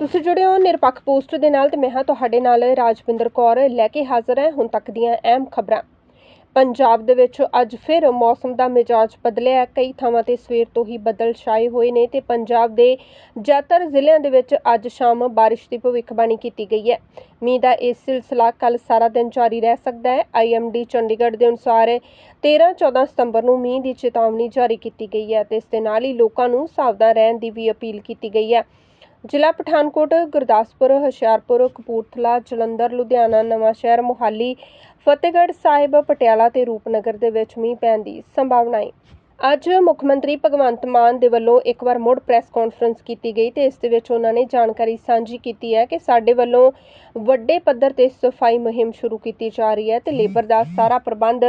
ਤੁਸੀਂ ਜੁੜੇ ਹੋ ਨਿਰਪੱਖ ਪੋਸਟ ਦੇ ਨਾਲ ਤੇ ਮੈਂ ਹਾਂ ਤੁਹਾਡੇ ਨਾਲ ਰਾਜਵਿੰਦਰ ਕੌਰ ਲੈ ਕੇ ਹਾਜ਼ਰ ਹਾਂ ਹੁਣ ਤੱਕ ਦੀਆਂ ਅਹਿਮ ਖਬਰਾਂ। ਪੰਜਾਬ ਦੇ ਵਿੱਚ ਅੱਜ ਫਿਰ ਮੌਸਮ ਦਾ ਮਿਜਾਜ ਬਦਲਿਆ ਕਈ ਥਾਵਾਂ ਤੇ ਸਵੇਰ ਤੋਂ ਹੀ ਬੱਦਲ ਛਾਏ ਹੋਏ ਨੇ ਤੇ ਪੰਜਾਬ ਦੇ ਜ਼ਿਆਦਾਤਰ ਜ਼ਿਲ੍ਹਿਆਂ ਦੇ ਵਿੱਚ ਅੱਜ ਸ਼ਾਮ ਬਾਰਿਸ਼ ਦੀ ਭਵਿੱਖਬਾਣੀ ਕੀਤੀ ਗਈ ਹੈ। ਮੀਂਹ ਦਾ ਇਹ ਸਿਲਸਿਲਾ ਕੱਲ ਸਾਰਾ ਦਿਨ ਜਾਰੀ ਰਹਿ ਸਕਦਾ ਹੈ। ਆਈਐਮਡੀ ਚੰਡੀਗੜ੍ਹ ਦੇ ਅਨੁਸਾਰ 13-14 ਸਤੰਬਰ ਨੂੰ ਮੀਂਹ ਦੀ ਚੇਤਾਵਨੀ ਜਾਰੀ ਕੀਤੀ ਗਈ ਹੈ ਤੇ ਇਸ ਦੇ ਨਾਲ ਹੀ ਲੋਕਾਂ ਨੂੰ ਸਾਵਧਾਨ ਰਹਿਣ ਦੀ ਵੀ ਅਪੀਲ ਕੀਤੀ ਗਈ ਹੈ। ਜ਼ਿਲ੍ਹਾ ਪਠਾਨਕੋਟ, ਗੁਰਦਾਸਪੁਰ, ਹੁਸ਼ਿਆਰਪੁਰ, ਕਪੂਰਥਲਾ, ਜਲੰਧਰ, ਲੁਧਿਆਣਾ ਨਵਾਂਸ਼ਹਿਰ ਮੋਹਾਲੀ, ਫਤਿਹਗੜ੍ਹ ਸਾਹਿਬ, ਪਟਿਆਲਾ ਤੇ ਰੂਪਨਗਰ ਦੇ ਵਿੱਚ ਮੀਂਹ ਪੈਣ ਦੀ ਸੰਭਾਵਨਾ ਹੈ। ਅੱਜ ਮੁੱਖ ਮੰਤਰੀ ਭਗਵੰਤ ਮਾਨ ਦੇ ਵੱਲੋਂ ਇੱਕ ਵਾਰ ਮੁੜ ਪ੍ਰੈਸ ਕਾਨਫਰੰਸ ਕੀਤੀ ਗਈ ਤੇ ਇਸ ਦੇ ਵਿੱਚ ਉਹਨਾਂ ਨੇ ਜਾਣਕਾਰੀ ਸਾਂਝੀ ਕੀਤੀ ਹੈ ਕਿ ਸਾਡੇ ਵੱਲੋਂ ਵੱਡੇ ਪੱਧਰ ਤੇ ਸਫ਼ਾਈ ਮੁਹਿੰਮ ਸ਼ੁਰੂ ਕੀਤੀ ਜਾ ਰਹੀ ਹੈ ਤੇ ਲੇਬਰ ਦਾ ਸਾਰਾ ਪ੍ਰਬੰਧ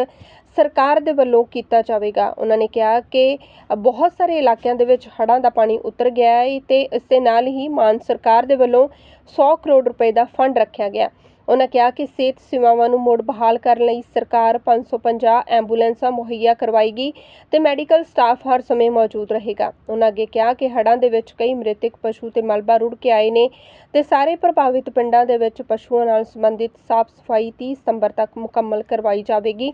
ਸਰਕਾਰ ਦੇ ਵੱਲੋਂ ਕੀਤਾ ਜਾਵੇਗਾ। ਉਹਨਾਂ ਨੇ ਕਿਹਾ ਕਿ ਬਹੁਤ ਸਾਰੇ ਇਲਾਕਿਆਂ ਦੇ ਵਿੱਚ ਹੜ੍ਹਾਂ ਦਾ ਪਾਣੀ ਉਤਰ ਗਿਆ ਹੈ ਤੇ ਇਸ ਦੇ ਨਾਲ ਹੀ ਮਾਨ ਸਰਕਾਰ ਦੇ ਵੱਲੋਂ 100 ਕਰੋੜ ਰੁਪਏ ਦਾ ਫੰਡ ਰੱਖਿਆ ਗਿਆ। ਉਨ੍ਹਾਂ ਕਿਹਾ ਕਿ ਸਿਹਤ ਸੇਵਾਵਾਂ ਨੂੰ ਮੁੜ ਬਹਾਲ ਕਰਨ ਲਈ ਸਰਕਾਰ 550 ਐਂਬੂਲੈਂਸਾਂ ਮੁਹੱਈਆ ਕਰਵਾਏਗੀ ਤੇ ਮੈਡੀਕਲ ਸਟਾਫ ਹਰ ਸਮੇਂ ਮੌਜੂਦ ਰਹੇਗਾ। ਉਹਨਾਂ ਅੱਗੇ ਕਿਹਾ ਕਿ ਹੜ੍ਹਾਂ ਦੇ ਵਿੱਚ ਕਈ ਮ੍ਰਿਤਕ ਪਸ਼ੂ ਤੇ ਮਲਬਾ ਰੁੜ ਕੇ ਆਏ ਨੇ ਤੇ ਸਾਰੇ ਪ੍ਰਭਾਵਿਤ ਪਿੰਡਾਂ ਦੇ ਵਿੱਚ ਪਸ਼ੂਆਂ ਨਾਲ ਸੰਬੰਧਿਤ ਸਾਫ਼ ਸਫ਼ਾਈ 30 ਸਤੰਬਰ ਤੱਕ ਮੁਕੰਮਲ ਕਰਵਾਈ ਜਾਵੇਗੀ।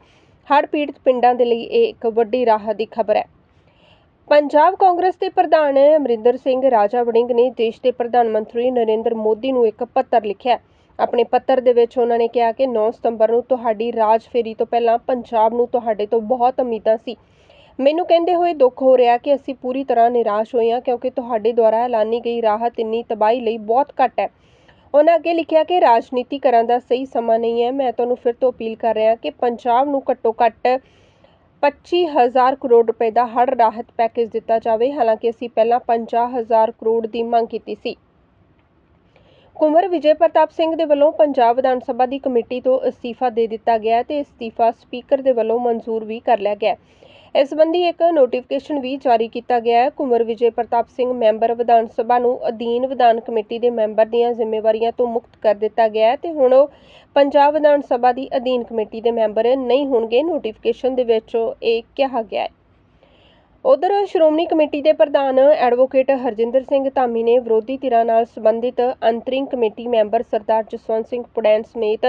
ਹੜ੍ਹ ਪੀੜਤ ਪਿੰਡਾਂ ਦੇ ਲਈ ਇਹ ਇੱਕ ਵੱਡੀ ਰਾਹਤ ਦੀ ਖਬਰ ਹੈ। ਪੰਜਾਬ ਕਾਂਗਰਸ ਦੇ ਪ੍ਰਧਾਨ ਅਮਰਿੰਦਰ ਸਿੰਘ ਰਾਜਾ ਵੜਿੰਗ ਨੇ ਦੇਸ਼ ਦੇ ਪ੍ਰਧਾਨ ਮੰਤਰੀ ਨਰਿੰਦਰ ਮੋਦੀ ਨੂੰ ਇੱਕ ਪੱਤਰ ਲਿਖਿਆ ਆਪਣੇ ਪੱਤਰ ਦੇ ਵਿੱਚ ਉਹਨਾਂ ਨੇ ਕਿਹਾ ਕਿ 9 ਸਤੰਬਰ ਨੂੰ ਤੁਹਾਡੀ ਰਾਜ ਫੇਰੀ ਤੋਂ ਪਹਿਲਾਂ ਪੰਜਾਬ ਨੂੰ ਤੁਹਾਡੇ ਤੋਂ ਬਹੁਤ ਉਮੀਦਾਂ ਸੀ। ਮੈਨੂੰ ਕਹਿੰਦੇ ਹੋਏ ਦੁੱਖ ਹੋ ਰਿਹਾ ਕਿ ਅਸੀਂ ਪੂਰੀ ਤਰ੍ਹਾਂ ਨਿਰਾਸ਼ ਹੋਏ ਹਾਂ ਕਿਉਂਕਿ ਤੁਹਾਡੇ ਦੁਆਰਾ ਐਲਾਨੀ ਗਈ ਰਾਹਤ ਇੰਨੀ ਤਬਾਹੀ ਲਈ ਬਹੁਤ ਘੱਟ ਹੈ। ਉਹਨਾਂ ਅੱਗੇ ਲਿਖਿਆ ਕਿ ਰਾਜਨੀਤੀ ਕਰਨ ਦਾ ਸਹੀ ਸਮਾਂ ਨਹੀਂ ਹੈ। ਮੈਂ ਤੁਹਾਨੂੰ ਫਿਰ ਤੋਂ ਅਪੀਲ ਕਰ ਰਿਹਾ ਕਿ ਪੰਜਾਬ ਨੂੰ ਘੱਟੋ ਘੱਟ 25000 ਕਰੋੜ ਰੁਪਏ ਦਾ ਹੜ੍ਹ ਰਾਹਤ ਪੈਕੇਜ ਦਿੱਤਾ ਜਾਵੇ। ਹਾਲਾਂਕਿ ਅਸੀਂ ਪਹਿਲਾਂ 50000 ਕਰੋੜ ਦੀ ਮੰਗ ਕੀਤੀ ਸੀ। ਕੁੰਵਰ ਵਿਜੇ ਪ੍ਰਤਾਪ ਸਿੰਘ ਦੇ ਵੱਲੋਂ ਪੰਜਾਬ ਵਿਧਾਨ ਸਭਾ ਦੀ ਕਮੇਟੀ ਤੋਂ ਅਸਤੀਫਾ ਦੇ ਦਿੱਤਾ ਗਿਆ ਹੈ ਤੇ ਅਸਤੀਫਾ ਸਪੀਕਰ ਦੇ ਵੱਲੋਂ ਮਨਜ਼ੂਰ ਵੀ ਕਰ ਲਿਆ ਗਿਆ ਇਸ ਸੰਬੰਧੀ ਇੱਕ ਨੋਟੀਫਿਕੇਸ਼ਨ ਵੀ ਜਾਰੀ ਕੀਤਾ ਗਿਆ ਹੈ। ਕੁੰਵਰ ਵਿਜੇ ਪ੍ਰਤਾਪ ਸਿੰਘ ਮੈਂਬਰ ਵਿਧਾਨ ਸਭਾ ਨੂੰ ਅਧੀਨ ਵਿਧਾਨ ਕਮੇਟੀ ਦੇ ਮੈਂਬਰ ਦੀਆਂ ਜ਼ਿੰਮੇਵਾਰੀਆਂ ਤੋਂ ਮੁਕਤ ਕਰ ਦਿੱਤਾ ਗਿਆ ਹੈ ਤੇ ਹੁਣ ਉਹ ਪੰਜਾਬ ਵਿਧਾਨ ਸਭਾ ਦੀ ਅਧੀਨ ਕਮੇਟੀ ਦੇ ਮੈਂਬਰ ਨਹੀਂ ਹੋਣਗੇ। ਨੋਟੀਫਿਕੇਸ਼ਨ ਦੇ ਵਿੱਚ ਇਹ ਕਿਹਾ ਗਿਆ ਹੈ। ਉਧਰ ਸ਼੍ਰੋਮਣੀ ਕਮੇਟੀ ਦੇ ਪ੍ਰਧਾਨ ਐਡਵੋਕੇਟ ਹਰਜਿੰਦਰ ਸਿੰਘ ਧਾਮੀ ਨੇ ਵਿਰੋਧੀ ਧਿਰਾਂ ਨਾਲ ਸੰਬੰਧਿਤ ਅੰਤਰਿੰਗ ਕਮੇਟੀ ਮੈਂਬਰ ਸਰਦਾਰ ਜਸਵੰਤ ਸਿੰਘ ਪੜੈਣ ਸਮੇਤ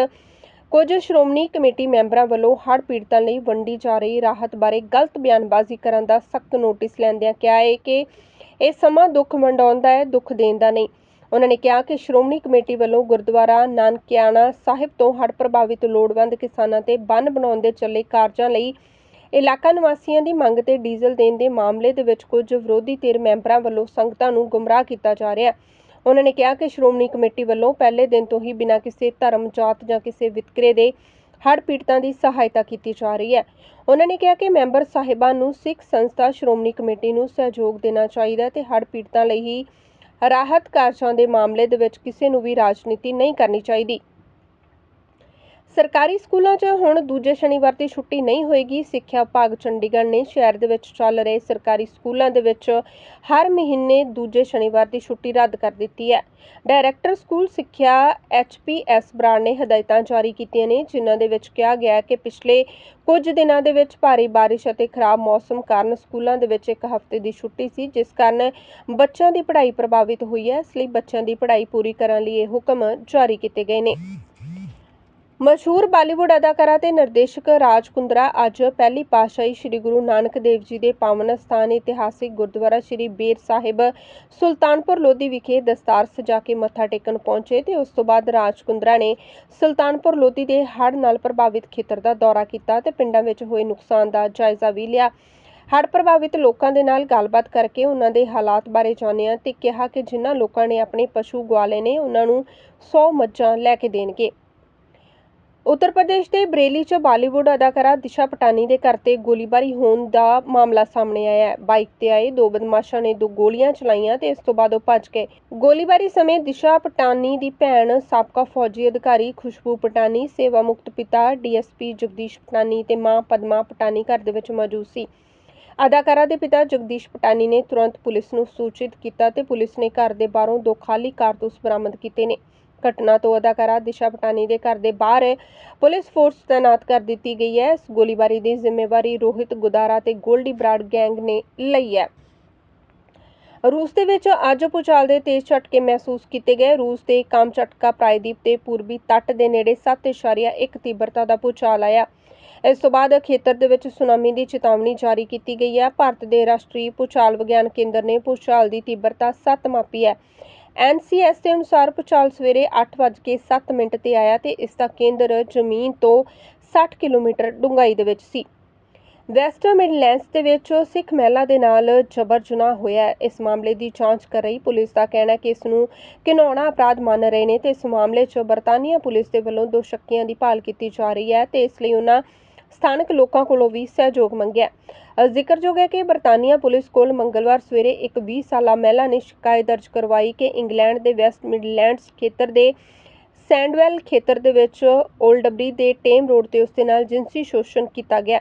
ਕੁਝ ਸ਼੍ਰੋਮਣੀ ਕਮੇਟੀ ਮੈਂਬਰਾਂ ਵੱਲੋਂ ਹੜ੍ਹ ਪੀੜਤਾਂ ਲਈ ਵੰਡੀ ਜਾ ਰਹੀ ਰਾਹਤ ਬਾਰੇ ਗਲਤ ਬਿਆਨਬਾਜ਼ੀ ਕਰਨ ਦਾ ਸਖਤ ਨੋਟਿਸ ਲੈਂਦਿਆਂ ਕਿਹਾ ਹੈ ਕਿ ਇਹ ਸਮਾਂ ਦੁੱਖ ਵੰਡਾਉਣ ਦਾ ਹੈ, ਦੁੱਖ ਦੇਣ ਦਾ ਨਹੀਂ। ਉਹਨਾਂ ਨੇ ਕਿਹਾ ਕਿ ਸ਼੍ਰੋਮਣੀ ਕਮੇਟੀ ਵੱਲੋਂ ਗੁਰਦੁਆਰਾ ਨਾਨਕਿਆਣਾ ਸਾਹਿਬ ਤੋਂ ਹੜ੍ਹ ਪ੍ਰਭਾਵਿਤ ਲੋੜਵੰਦ ਕਿਸਾਨਾਂ ਤੇ ਬੰਨ ਬਣਾਉਣ ਦੇ ਚੱਲੇ ਕਾਰਜਾਂ ਲਈ ਇਲਾਕਾ ਨਿਵਾਸੀਆਂ ਦੀ ਮੰਗ ਤੇ ਡੀਜ਼ਲ ਦੇਣ ਦੇ ਮਾਮਲੇ ਦੇ ਵਿੱਚ ਕੁਝ ਵਿਰੋਧੀ ਧਿਰ ਮੈਂਬਰਾਂ ਵੱਲੋਂ ਸੰਗਤਾਂ ਨੂੰ ਗੁੰਮਰਾਹ ਕੀਤਾ ਜਾ ਰਿਹਾ ਹੈ। ਉਹਨਾਂ ਨੇ ਕਿਹਾ ਕਿ ਸ਼੍ਰੋਮਣੀ ਕਮੇਟੀ ਵੱਲੋਂ ਪਹਿਲੇ ਦਿਨ ਤੋਂ ਹੀ ਬਿਨਾਂ ਕਿਸੇ ਧਰਮ ਜਾਤ ਜਾਂ ਕਿਸੇ ਵਿਤਕਰੇ ਦੇ ਹੜ੍ਹ ਪੀੜਤਾਂ ਦੀ ਸਹਾਇਤਾ ਕੀਤੀ ਜਾ ਰਹੀ ਹੈ। ਉਹਨਾਂ ਨੇ ਕਿਹਾ ਕਿ ਮੈਂਬਰ ਸਾਹਿਬਾਨ ਨੂੰ ਸਿੱਖ ਸੰਸਥਾ ਸ਼੍ਰੋਮਣੀ ਕਮੇਟੀ ਨੂੰ ਸਹਿਯੋਗ ਦੇਣਾ ਚਾਹੀਦਾ ਹੈ ਤੇ ਹੜ੍ਹ ਪੀੜਤਾਂ ਲਈ ਹੀ ਰਾਹਤ ਕਾਰਜਾਂ ਦੇ ਮਾਮਲੇ ਦੇ ਵਿੱਚ ਕਿਸੇ ਨੂੰ ਵੀ ਰਾਜਨੀਤੀ ਨਹੀਂ ਕਰਨੀ ਚਾਹੀਦੀ। ਸਰਕਾਰੀ ਸਕੂਲਾਂ 'ਚ ਹੁਣ ਦੂਜੇ ਸ਼ਨੀਵਾਰ ਦੀ ਛੁੱਟੀ ਨਹੀਂ ਹੋਏਗੀ। ਸਿੱਖਿਆ ਵਿਭਾਗ ਚੰਡੀਗੜ੍ਹ ਨੇ ਸ਼ਹਿਰ ਦੇ ਵਿੱਚ ਚੱਲ ਰਹੇ ਸਰਕਾਰੀ ਸਕੂਲਾਂ ਦੇ ਵਿੱਚ ਹਰ ਮਹੀਨੇ ਦੂਜੇ ਸ਼ਨੀਵਾਰ ਦੀ ਛੁੱਟੀ ਰੱਦ ਕਰ ਦਿੱਤੀ ਹੈ। ਡਾਇਰੈਕਟਰ ਸਕੂਲ ਸਿੱਖਿਆ ਐਚਪੀਐਸ ਬਰਾੜ ਨੇ ਹਦਾਇਤਾਂ ਜਾਰੀ ਕੀਤੀਆਂ ਨੇ, ਜਿਨ੍ਹਾਂ ਦੇ ਵਿੱਚ ਕਿਹਾ ਗਿਆ ਹੈ ਕਿ ਪਿਛਲੇ ਕੁਝ ਦਿਨਾਂ ਦੇ ਵਿੱਚ ਭਾਰੀ ਬਾਰਿਸ਼ ਅਤੇ ਖਰਾਬ ਮੌਸਮ ਕਾਰਨ ਸਕੂਲਾਂ ਦੇ ਵਿੱਚ ਇੱਕ ਹਫ਼ਤੇ ਦੀ ਛੁੱਟੀ ਸੀ, ਜਿਸ ਕਾਰਨ ਬੱਚਿਆਂ ਦੀ ਪੜ੍ਹਾਈ ਪ੍ਰਭਾਵਿਤ ਹੋਈ ਹੈ। ਇਸ ਲਈ ਬੱਚਿਆਂ ਦੀ ਪੜ੍ਹਾਈ ਪੂਰੀ ਕਰਨ ਲਈ ਇਹ ਹੁਕਮ ਜਾਰੀ ਕੀਤੇ ਗਏ ਨੇ। ਮਸ਼ਹੂਰ ਬਾਲੀਵੁੱਡ ਅਦਾਕਾਰਾ ਤੇ ਨਿਰਦੇਸ਼ਕ ਰਾਜ ਕੁੰਦਰਾ ਅੱਜ ਪਹਿਲੀ ਪਾਤਸ਼ਾਹੀ ਸ੍ਰੀ ਗੁਰੂ ਨਾਨਕ ਦੇਵ ਜੀ ਦੇ ਪਾਵਨ ਸਥਾਨ ਇਤਿਹਾਸਿਕ ਗੁਰਦੁਆਰਾ ਸ੍ਰੀ ਬੇਰ ਸਾਹਿਬ ਸੁਲਤਾਨਪੁਰ ਲੋਧੀ ਵਿਖੇ ਦਸਤਾਰ ਸਜਾ ਕੇ ਮੱਥਾ ਟੇਕਣ ਪਹੁੰਚੇ ਤੇ ਉਸ ਤੋਂ ਬਾਅਦ ਰਾਜ ਕੁੰਦਰਾ ਨੇ ਸੁਲਤਾਨਪੁਰ ਲੋਧੀ ਦੇ ਹੜ੍ਹ ਨਾਲ ਪ੍ਰਭਾਵਿਤ ਖੇਤਰ ਦਾ ਦੌਰਾ ਕੀਤਾ ਤੇ ਪਿੰਡਾਂ ਵਿੱਚ ਹੋਏ ਨੁਕਸਾਨ ਦਾ ਜਾਇਜ਼ਾ ਵੀ ਲਿਆ। ਹੜ੍ਹ ਪ੍ਰਭਾਵਿਤ ਲੋਕਾਂ ਦੇ ਨਾਲ ਗੱਲਬਾਤ ਕਰਕੇ ਉਹਨਾਂ ਦੇ ਹਾਲਾਤ ਬਾਰੇ ਜਾਣਿਆ ਤੇ ਕਿਹਾ ਕਿ ਜਿਨ੍ਹਾਂ ਲੋਕਾਂ ਨੇ ਆਪਣੇ ਪਸ਼ੂ ਗੁਆਲੇ ਨੇ ਉਹਨਾਂ ਨੂੰ 100 ਮੱਝਾਂ ਲੈ ਕੇ ਦੇਣਗੇ। ਉੱਤਰ ਪ੍ਰਦੇਸ਼ ਦੇ ਬਰੇਲੀ 'ਚ ਬਾਲੀਵੁੱਡ ਅਦਾਕਾਰਾ ਦਿਸ਼ਾ ਪਟਾਨੀ ਦੇ ਘਰ ਤੇ ਗੋਲੀਬਾਰੀ ਹੋਣ ਦਾ ਮਾਮਲਾ ਸਾਹਮਣੇ ਆਇਆ ਹੈ। ਬਾਈਕ ਤੇ ਆਏ ਦੋ ਬਦਮਾਸ਼ਾਂ ਨੇ ਦੋ ਗੋਲੀਆਂ ਚਲਾਈਆਂ ਤੇ ਇਸ ਤੋਂ ਬਾਅਦ ਉਹ ਭੱਜ ਗਏ। ਗੋਲੀਬਾਰੀ ਸਮੇਂ ਦਿਸ਼ਾ ਪਟਾਨੀ ਦੀ ਭੈਣ, ਸਾਬਕਾ ਫੌਜੀ ਅਧਿਕਾਰੀ ਖੁਸ਼ਬੂ ਪਟਾਨੀ ਸੇਵਾ ਮੁਕਤ ਪਿਤਾ ਡੀਐਸਪੀ ਜਗਦੀਸ਼ ਪਟਾਨੀ ਤੇ ਮਾਂ ਪਦਮਾ ਪਟਾਨੀ ਘਰ ਦੇ ਵਿੱਚ ਮੌਜੂਦ ਸੀ। ਅਦਾਕਾਰਾ ਦੇ ਪਿਤਾ ਜਗਦੀਸ਼ ਪਟਾਨੀ ਨੇ ਤੁਰੰਤ ਪੁਲਿਸ ਨੂੰ ਸੂਚਿਤ ਕੀਤਾ ਤੇ ਪੁਲਿਸ ਨੇ ਘਰ ਦੇ ਬਾਹਰੋਂ ਦੋ ਖਾਲੀ ਕਾਰਤੂਸ ਬਰਾਮਦ ਕੀਤੇ ਨੇ। ਘਟਨਾ ਤੋਂ ਅਦਾਕਾਰਾ ਦਿਸ਼ਾ ਪਟਾਨੀ ਦੇ ਘਰ ਦੇ ਬਾਹਰ ਪੁਲਿਸ ਫੋਰਸ ਤਾਇਨਾਤ ਕਰ ਦਿੱਤੀ ਗਈ ਹੈ। ਇਸ ਗੋਲੀਬਾਰੀ ਦੀ ਜ਼ਿੰਮੇਵਾਰੀ ਰੋਹਿਤ ਗੁਦਾਰਾ ਤੇ ਗੋਲਡੀ ਬਰਾੜ ਗੈਂਗ ਨੇ ਲਈ ਹੈ। ਰੂਸ ਦੇ ਵਿੱਚ ਅੱਜ ਭੂਚਾਲ ਦੇ ਤੇਜ਼ ਝਟਕੇ ਮਹਿਸੂਸ ਕੀਤੇ ਗਏ। ਰੂਸ ਦੇ ਕਾਮਚਟਕਾ ਪ੍ਰਾਇਦੀਪ ਦੇ ਪੂਰਬੀ ਤੱਟ ਦੇ ਨੇੜੇ 7.1 ਤੀਬਰਤਾ ਦਾ ਭੂਚਾਲ ਆਇਆ। ਇਸ ਤੋਂ ਬਾਅਦ ਖੇਤਰ ਦੇ ਵਿੱਚ ਸੁਨਾਮੀ ਦੀ ਚੇਤਾਵਨੀ ਜਾਰੀ ਕੀਤੀ ਗਈ ਹੈ। ਭਾਰਤ ਦੇ ਰਾਸ਼ਟਰੀ ਭੂਚਾਲ ਵਿਗਿਆਨ ਕੇਂਦਰ ਨੇ ਭੂਚਾਲ ਦੀ ਤੀਬਰਤਾ 7 ਮਾਪੀ ਹੈ। ਐਨਸੀਐਸ ਦੇ ਅਨੁਸਾਰ ਭੂਚਾਲ ਸਵੇਰੇ 8:07 ਮਿੰਟ ਤੇ ਆਇਆ ਤੇ ਇਸ ਦਾ ਕੇਂਦਰ ਜ਼ਮੀਨ ਤੋਂ 60 ਕਿਲੋਮੀਟਰ ਡੂੰਘਾਈ ਦੇ ਵਿੱਚ ਸੀ। ਵੈਸਟਰ ਮਿਡਲੈਂਡਸ ਦੇ ਵਿੱਚ ਸਿੱਖ ਮਹਿਲਾ ਦੇ ਨਾਲ ਜਬਰ ਜਨਾਹ ਹੋਇਆ ਇਸ ਮਾਮਲੇ ਦੀ ਜਾਂਚ ਕਰ ਰਹੀ ਪੁਲਿਸ ਦਾ ਕਹਿਣਾ ਹੈ ਕਿ ਇਸ ਨੂੰ ਘਿਨੌਣਾ ਅਪਰਾਧ ਮੰਨ ਰਹੇ ਨੇ ਤੇ ਇਸ ਮਾਮਲੇ 'ਚ ਬਰਤਾਨੀਆ ਪੁਲਿਸ ਦੇ ਵੱਲੋਂ ਦੋ ਸ਼ੱਕੀਆਂ ਦੀ ਭਾਲ ਕੀਤੀ ਜਾ ਰਹੀ ਹੈ ਤੇ ਇਸ ਲਈ ਉਹਨਾਂ ਸਥਾਨਕ ਲੋਕਾਂ ਕੋਲੋਂ ਵੀ ਸਹਿਯੋਗ ਮੰਗਿਆ ਜ਼ਿਕਰਯੋਗ ਹੈ ਕਿ ਬਰਤਾਨੀਆ ਪੁਲਿਸ ਕੋਲ ਮੰਗਲਵਾਰ ਸਵੇਰੇ ਇੱਕ 20 ਸਾਲਾ ਮਹਿਲਾ ਨੇ ਸ਼ਿਕਾਇਤ ਦਰਜ ਕਰਵਾਈ ਕਿ ਇੰਗਲੈਂਡ ਦੇ ਵੈਸਟ ਮਿਡਲੈਂਡਸ ਖੇਤਰ ਦੇ ਸੈਂਡਵੈਲ ਖੇਤਰ ਦੇ ਵਿੱਚ ਓਲਡਬਰੀ ਦੇ ਟੇਮ ਰੋਡ ਤੇ ਉਸ ਦੇ ਨਾਲ ਜਿਨਸੀ ਸ਼ੋਸ਼ਣ ਕੀਤਾ ਗਿਆ।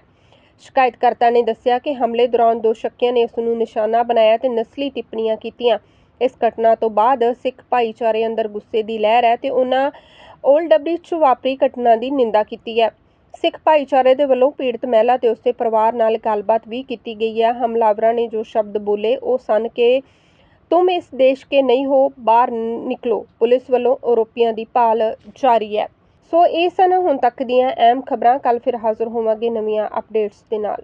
ਸ਼ਿਕਾਇਤਕਰਤਾ ਨੇ ਦੱਸਿਆ ਕਿ ਹਮਲੇ ਦੌਰਾਨ ਦੋ ਸ਼ੱਕੀਆਂ ਨੇ ਉਸ ਨੂੰ ਨਿਸ਼ਾਨਾ ਬਣਾਇਆ ਤੇ ਨਸਲੀ ਟਿੱਪਣੀਆਂ ਕੀਤੀਆਂ। ਇਸ ਘਟਨਾ ਤੋਂ ਬਾਅਦ ਸਿੱਖ ਭਾਈਚਾਰੇ ਅੰਦਰ ਗੁੱਸੇ ਦੀ ਲਹਿਰ ਹੈ ਤੇ ਉਹਨਾਂ ਓਲਡਬਰੀ 'ਚ ਵਾਪਰੀ ਘਟਨਾ ਦੀ ਨਿੰਦਾ ਕੀਤੀ ਹੈ। ਸਿੱਖ ਭਾਈਚਾਰੇ ਦੇ ਵੱਲੋਂ ਪੀੜਤ ਮਹਿਲਾ ਤੇ ਉਸਦੇ ਪਰਿਵਾਰ ਨਾਲ ਗੱਲਬਾਤ ਵੀ ਕੀਤੀ ਗਈ ਹੈ। ਹਮਲਾਵਰਾਂ ਨੇ ਜੋ ਸ਼ਬਦ ਬੋਲੇ, ਉਹ ਸਨ ਕਿ ਤੁਮ ਇਸ ਦੇਸ਼ ਕੇ ਨਹੀਂ ਹੋ, ਬਾਹਰ ਨਿਕਲੋ। ਪੁਲਿਸ ਵੱਲੋਂ ਆਰੋਪੀਆਂ ਦੀ ਭਾਲ ਜਾਰੀ ਹੈ। ਸੋ ਇਹ ਸਨ ਹੁਣ ਤੱਕ ਦੀਆਂ ਅਹਿਮ ਖਬਰਾਂ। ਕੱਲ ਫਿਰ ਹਾਜ਼ਰ ਹੋਵਾਂਗੇ ਨਵੀਆਂ ਅਪਡੇਟਸ ਦੇ ਨਾਲ।